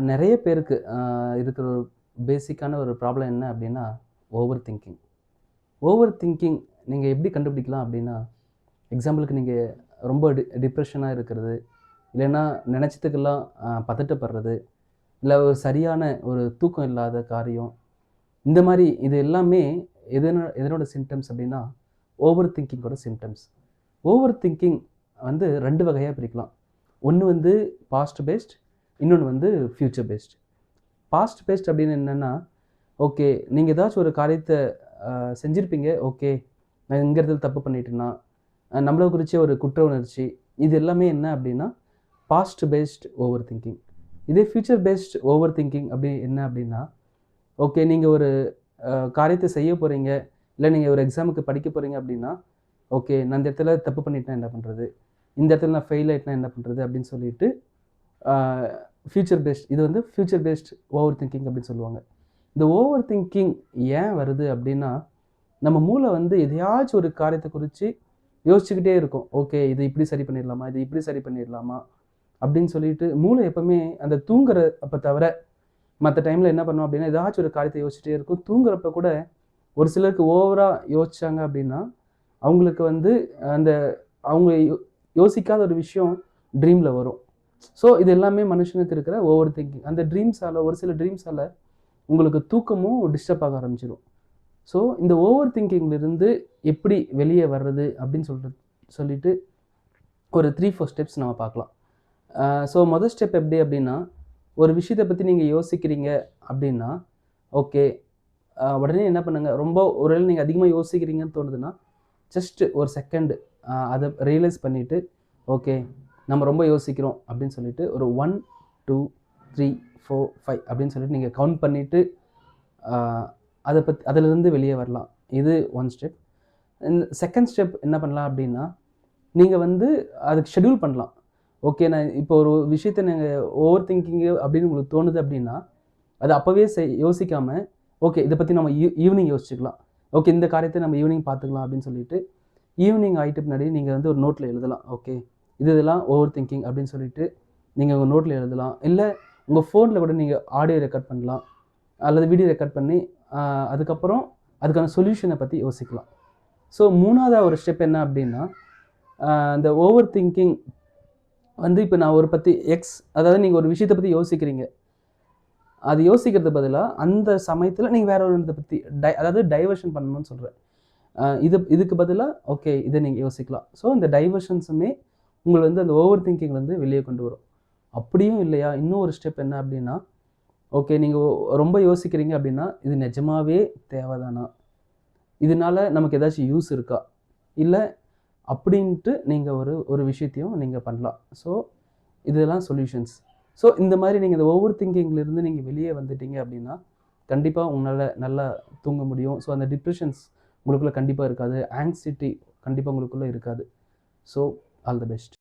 நிறைய பேருக்கு இருக்கிற ஒரு பேசிக்கான ஒரு ப்ராப்ளம் என்ன அப்படின்னா ஓவர் திங்கிங் ஓவர் திங்கிங் நீங்கள் எப்படி கண்டுபிடிக்கலாம் அப்படின்னா எக்ஸாம்பிளுக்கு நீங்கள் ரொம்ப டி டிப்ரெஷனாக இருக்கிறது இல்லைன்னா நினச்சதுக்கெல்லாம் பதட்டப்படுறது இல்லை ஒரு சரியான ஒரு தூக்கம் இல்லாத காரியம் இந்த மாதிரி இது எல்லாமே எதன எதனோட சிம்டம்ஸ் அப்படின்னா ஓவர் திங்கிங்கோட சிம்டம்ஸ் ஓவர் திங்கிங் வந்து ரெண்டு வகையாக பிரிக்கலாம். ஒன்று வந்து பாஸ்ட் பேஸ்ட் இன்னொன்று வந்து ஃப்யூச்சர் பேஸ்ட் பாஸ்ட் பேஸ்ட் அப்படின்னு என்னென்னா ஓகே நீங்கள் ஏதாச்சும் ஒரு காரியத்தை செஞ்சுருப்பீங்க ஓகே நான் இங்கே இடத்துல தப்பு பண்ணிட்டேன்னா நம்மளை குறித்த ஒரு குற்ற உணர்ச்சி இது எல்லாமே என்ன அப்படின்னா பாஸ்ட் பேஸ்ட் ஓவர் திங்கிங் இதே ஃப்யூச்சர் பேஸ்ட் ஓவர் திங்கிங் அப்படி என்ன அப்படின்னா ஓகே நீங்கள் ஒரு காரியத்தை செய்ய போகிறீங்க இல்லை நீங்கள் ஒரு எக்ஸாமுக்கு படிக்க போகிறீங்க அப்படின்னா ஓகே நான் இந்த இடத்துல தப்பு பண்ணிட்டேன் என்ன பண்ணுறது இந்த இடத்துல நான் ஃபெயில் ஆகிட்டேன் என்ன பண்ணுறது அப்படின்னு சொல்லிட்டு ஃப்யூச்சர் பேஸ்ட் இது வந்து ஃப்யூச்சர் பேஸ்ட் ஓவர் திங்கிங் அப்படின்னு சொல்லுவாங்க. இந்த ஓவர் திங்கிங் ஏன் வருது அப்படின்னா நம்ம மூளை வந்து எதையாச்சும் ஒரு காரியத்தை குறித்து யோசிச்சுக்கிட்டே இருக்கும். ஓகே இது இப்படி சரி பண்ணிடலாமா? இது இப்படி சரி பண்ணிடலாமா? அப்படின்னு சொல்லிட்டு மூளை எப்பவுமே அந்த தூங்குற அப்போ தவிர மற்ற டைமில் என்ன பண்ணோம் அப்படின்னா ஏதாச்சும் ஒரு காரியத்தை யோசிச்சுட்டே இருக்கும். தூங்குறப்ப கூட ஒரு சிலருக்கு ஓவராக யோசித்தாங்க அப்படின்னா அவங்களுக்கு வந்து அந்த அவங்க யோ- யோசிக்காத ஒரு விஷயம் ட்ரீமில் வரும். ஸோ இது எல்லாமே மனுஷனுக்கு இருக்கிற ஓவர் திங்கிங் அந்த ட்ரீம்ஸால் ஒரு சில ட்ரீம்ஸால் உங்களுக்கு தூக்கமும் டிஸ்டர்ப் ஆக ஆரம்பிச்சிடும் ஸோ இந்த ஓவர் திங்கிங்லேருந்து எப்படி வெளியே வர்றது அப்படின்னு சொல்கிறது சொல்லிட்டு ஒரு த்ரீ ஃபோர் ஸ்டெப்ஸ் நம்ம பார்க்கலாம். ஸோ மொதல் ஸ்டெப் எப்படி அப்படின்னா ஒரு விஷயத்தை பற்றி நீங்கள் யோசிக்கிறீங்க அப்படின்னா ஓகே உடனே என்ன பண்ணுங்கள் ரொம்ப ஒருவேளை நீங்கள் அதிகமாக யோசிக்கிறீங்கன்னு தோணுதுன்னா ஜஸ்ட் ஒரு செகண்டு அதை ரியலைஸ் பண்ணிவிட்டு ஓகே நம்ம ரொம்ப யோசிக்கிறோம் அப்படின்னு சொல்லிட்டு ஒரு one two three four five அப்படின்னு சொல்லிட்டு நீங்கள் கவுண்ட் பண்ணிவிட்டு அதை பற்றி அதிலிருந்து வெளியே வரலாம். இது ஒன் ஸ்டெப் இந்த செகண்ட் ஸ்டெப் என்ன பண்ணலாம் அப்படின்னா நீங்கள் வந்து அதுக்கு ஷெட்யூல் பண்ணலாம். ஓகே நான் இப்போ ஒரு விஷயத்தை நீங்கள் ஓவர் திங்கிங்கு அப்படின்னு உங்களுக்கு தோணுது அப்படின்னா அது அப்போவே செய் யோசிக்காமல் ஓகே இதை பற்றி நம்ம ஈவினிங் யோசிச்சுக்கலாம். ஓகே இந்த காரியத்தை நம்ம ஈவினிங் பார்த்துக்கலாம் அப்படின்னு சொல்லிட்டு ஈவினிங் ஆகிட்டு பின்னாடி நீங்கள் வந்து ஒரு நோட்டில் எழுதலாம். ஓகே இது இதெல்லாம் ஓவர் திங்கிங் அப்படின்னு சொல்லிட்டு நீங்கள் உங்கள் நோட்டில் எழுதலாம். இல்லை உங்கள் ஃபோனில் கூட நீங்கள் ஆடியோ ரெக்கார்ட் பண்ணலாம். அல்லது வீடியோ ரெக்கார்ட் பண்ணி அதுக்கப்புறம் அதுக்கான சொல்யூஷனை பற்றி யோசிக்கலாம். ஸோ மூணாவதாக ஒரு ஸ்டெப் என்ன அப்படின்னா இந்த ஓவர் திங்கிங் வந்து இப்போ நான் ஒரு பற்றி எக்ஸ் அதாவது நீங்கள் ஒரு விஷயத்தை பற்றி யோசிக்கிறீங்க. அது யோசிக்கிறது பதிலாக அந்த சமயத்தில் நீங்கள் வேற ஒரு இதை பற்றி டை அதாவது டைவர்ஷன் பண்ணணும்னு சொல்கிறேன் இது இதுக்கு பதிலாக ஓகே இதை நீங்கள் யோசிக்கலாம். ஸோ இந்த டைவர்ஷன்ஸுமே உங்களை வந்து அந்த ஓவர் திங்கிங்லேருந்து வெளியே கொண்டு வரும். அப்படியும் இல்லையா? இன்னும் ஒரு ஸ்டெப் என்ன அப்படின்னா ஓகே நீங்கள் ரொம்ப யோசிக்கிறீங்க அப்படின்னா இது நிஜமாவே தேவைதானா? இதனால நமக்கு ஏதாச்சும் யூஸ் இருக்கா? இல்லை அப்படின்ட்டு நீங்கள் ஒரு ஒரு விஷயத்தையும் நீங்கள் பண்ணலாம். ஸோ இதெல்லாம் சொல்யூஷன்ஸ் ஸோ இந்த மாதிரி நீங்கள் இந்த ஓவர் திங்கிங்லேருந்து நீங்கள் வெளியே வந்துட்டீங்க அப்படின்னா கண்டிப்பாக உங்களால் நல்லா தூங்க முடியும். ஸோ அந்த டிப்ரெஷன்ஸ் உங்களுக்குள்ளே கண்டிப்பாக இருக்காது. ஆங்ஸைட்டி கண்டிப்பாக உங்களுக்குள்ளே இருக்காது. So all the best